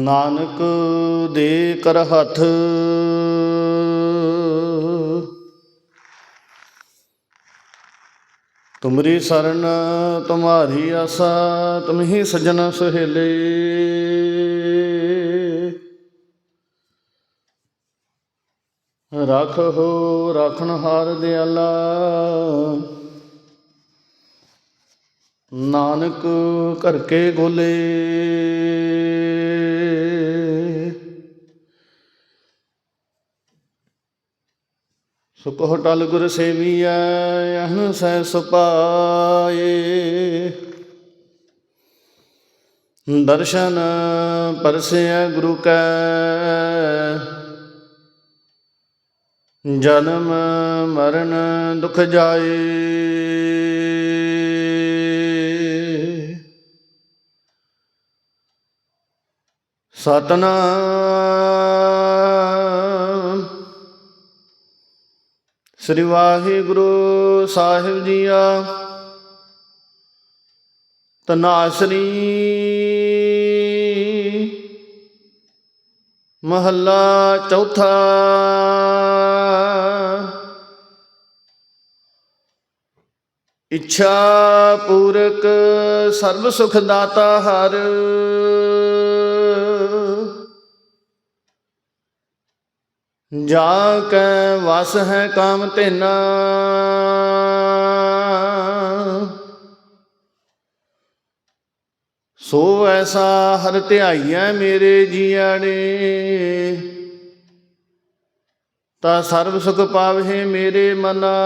ਨਾਨਕ ਦੇ ਕਰ ਹੱਥ। ਤੁਮਰੀ ਸਰਨ, ਤੁਮਾਰੀ ਆਸਾ, ਤੁਮਹੀ ਸਜਣ ਸੁਹੇਲੇ। ਰੱਖੋ ਰਾਖਣ ਹਾਰ ਦਿਆਲਾ। ਨਾਨਕ ਕਰਕੇ ਗੋਲੇ। ਸੁਖ ਟਲ ਗੁਰ ਸੇਵੀਐ ਅਹਨ ਸਹਿ ਸੁਪਾਏ। ਦਰਸ਼ਨ ਪਰਸੈ ਗੁਰੂ ਕੈ। ਜਨਮ ਮਰਨ ਦੁਖ ਜਾਏ। ਸਤਨਾਮ ਸ੍ਰੀ ਵਾਹਿਗੁਰੂ ਸਾਹਿਬ ਜੀਆ। ਤਨਾਸਰੀ ਮਹੱਲਾ ਚੌਥਾ। ਇੱਛਾ ਪੂਰਕ ਸਰਬ ਸੁਖ ਦਾਤਾ ਹਰ ਜਾ ਕੈ ਵਸ ਹੈ ਕਾਮ ਤੇਨਾ ਸੋ ਐਸਾ ਹਰ ਧਿਆਈਐ ਮੇਰੇ ਜੀਆੜੇ ਤਾ ਸਰਬ ਸੁਖ ਪਾਵਹਿ ਮੇਰੇ ਮਨਾ।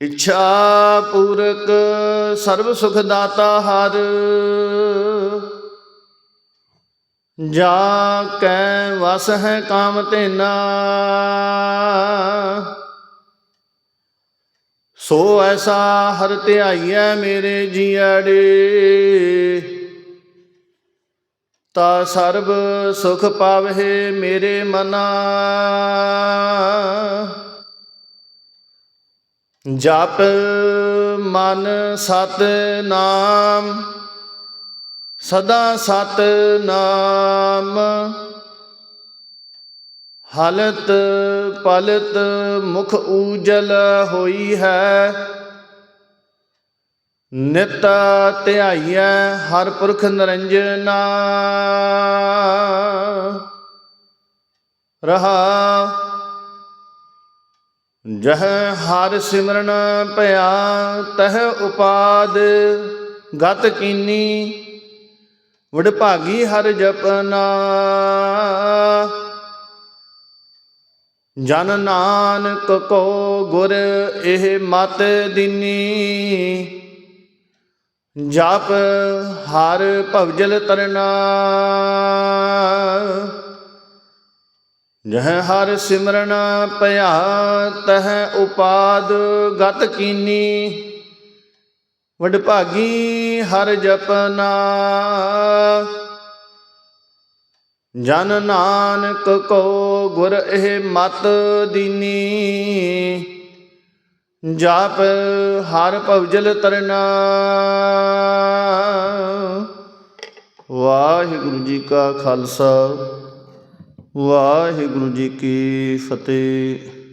ਇੱਛਾ ਪੂਰਕ ਸਰਬ ਸੁਖ ਦਾਤਾ ਹਰ। ਜਾ ਕੈ ਵਸ ਹੈ ਕਾਮ ਤੇਨਾ ਸੋ ਐਸਾ ਹਰ ਧਿਆਈਐ ਮੇਰੇ ਜੀਆੜੇ ਤਾ ਸਰਬ ਸੁਖ ਪਾਵਹਿ ਮੇਰੇ ਮਨਾ। ਜਪ ਮਨ ਸਤ ਨਾਮ ਸਦਾ ਸਤ ਨਾਮ ਹਲਤ ਪਲਤ ਮੁਖ ਊਜਲ ਹੋਈ ਹੈ, ਨਿਤ ਧਿਆਈਐ ਹਰ ਪੁਰਖ ਨਿਰੰਜਨਾ। ਰਹਾ ਜਹ ਹਰ ਸਿਮਰਨ ਭਇਆ ਤਹ ਉਪਾਦ ਗਤ ਕੀਨੀ। ਵਡਭਾਗੀ ਹਰ ਜਪਨਾ ਜਨ ਨਾਨਕ ਕੋ ਗੁਰ ਇਹ ਮਤ ਦਿਨੀ। ਜਪ ਹਰ ਭਵਜਲ ਤਰਨਾ। ਜਹ ਹਰ ਸਿਮਰਨ ਭਇਆ ਤਹ ਉਪਾਦ, ਗਤ ਕੀਨੀ। ਵਡਭਾਗੀ ਹਰ ਜਪਨਾ ਜਨ ਨਾਨਕ ਕੋ ਗੁਰ ਇਹ ਮਤ ਦੀਨੀ। ਜਾਪ ਹਰ ਭਵਜਲ ਤਰਨਾ। ਵਾਹਿਗੁਰੂ ਜੀ ਕਾ ਖਾਲਸਾ। ਵਾਹਿਗੁਰੂ ਜੀ ਕੀ ਫਤਿਹ।